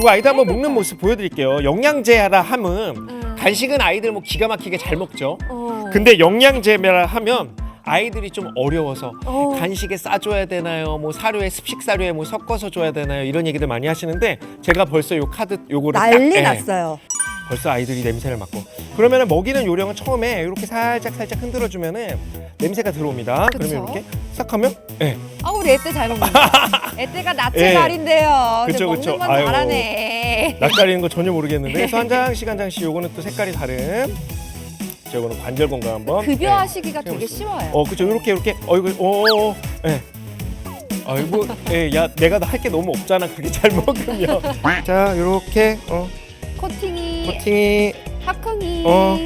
요 아이들 한번 먹는 모습 보여드릴게요. 영양제라 함은 음. 간식은 아이들 뭐 기가 막히게 잘 먹죠. 어. 근데 영양제라 하면 아이들이 좀 어려워서 어. 간식에 싸줘야 되나요? 뭐 사료에 습식 사료에 뭐 섞어서 줘야 되나요? 이런 얘기들 많이 하시는데 제가 벌써 요 카드 요거를 딱, 난리 예, 났어요. 벌써 아이들이 냄새를 맡고 그러면은 먹이는 요령은 처음에 이렇게 살짝 살짝 흔들어 주면은 냄새가 들어옵니다. 그쵸. 그러면 이렇게 싹 하면 예. 아 우리 애때 잘 먹는다. 애때가 예. 근데 그쵸, 그쵸. 먹는 건 아유. 잘하네. 낯가리는 거 전혀 모르겠는데 그래서 한 장씩 한 장씩 요거는 또 색깔이 다른 저거는 관절 건강 한번 급여하시기가 네. 되게 쉬워요. 어 그죠 이렇게 이렇게 어이구 어어 예. 아이고 예 야 내가 할 게 너무 없잖아 그렇게 잘 먹으면 자 이렇게 어 코팅이, 코팅이 파킹이, 어.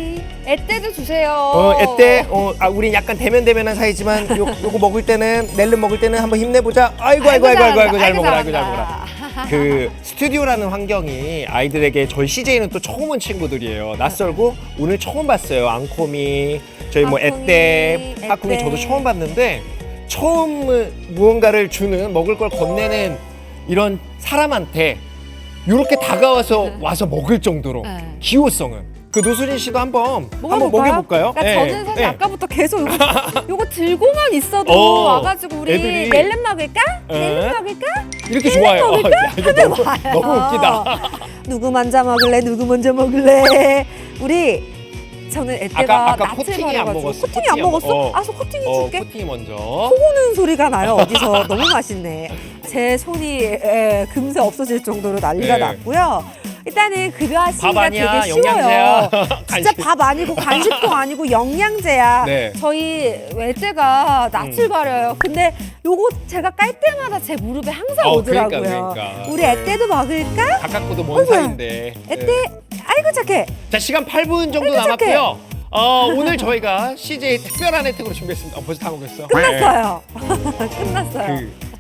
애때도 주세요. 어 에때 어 아 우리 약간 대면 대면한 사이지만 요 요거 먹을 때는 넬름 먹을 때는 한번 힘내보자 아이고 아이고 아이고 아이고 아이고 잘 먹어라 아이고 잘 먹어라 그 스튜디오라는 환경이 아이들에게 저희 CJ는 또 처음 온 친구들이에요. 낯설고 오늘 처음 봤어요. 앙코미, 저희 뭐 앙코미, 하쿠미 에떼. 저도 처음 봤는데 처음 무언가를 주는 먹을 걸 건네는 이런 사람한테 이렇게 다가와서 와서 먹을 정도로 네. 기호성은 그 노수진 씨도 한번 한번 먹어볼까요? 먹여볼까요? 그러니까 예, 저는 사실 예. 아까부터 계속 요거, 요거 들고만 있어도 어, 와가지고 우리 애들이. 넬름 먹을까? 예. 넬름 먹을까? 이렇게 좋아요. 야, 이거 너무, 와요. 너무 웃기다. 누구 먼저 먹을래? 누구 먼저 먹을래? 우리 저는 애때가 아까- 아까 낯을 코팅이 안 먹었어. 코팅이 안 코팅이 안 먹었어? 먹- 어. 아서 코팅이 어, 줄게. 코팅이 먼저. 코 고는 소리가 나요 어디서 너무 맛있네. 제 손이 에, 금세 없어질 정도로 난리가 네. 났고요. 일단은 아니야, 되게 쉬워요. 진짜. 밥 아니고 간식도 아니고 영양제야. 네. 저희 애때가 낯을 음. 가려요. 근데 요거 제가 깔 때마다 제 무릎에 항상 어, 오더라고요. 그러니까, 그러니까. 우리 네. 애때도 먹을까? 가깝고도 먼 어이구야. 사이인데. 애때 네. 아이고 착해. 자 시간 8분 정도 아이고, 착해. 남았고요. 어, 오늘 저희가 CJ 특별한 혜택으로 준비했습니다. 어, 벌써 다 먹었어. 끝났어요. 끝났어요. 그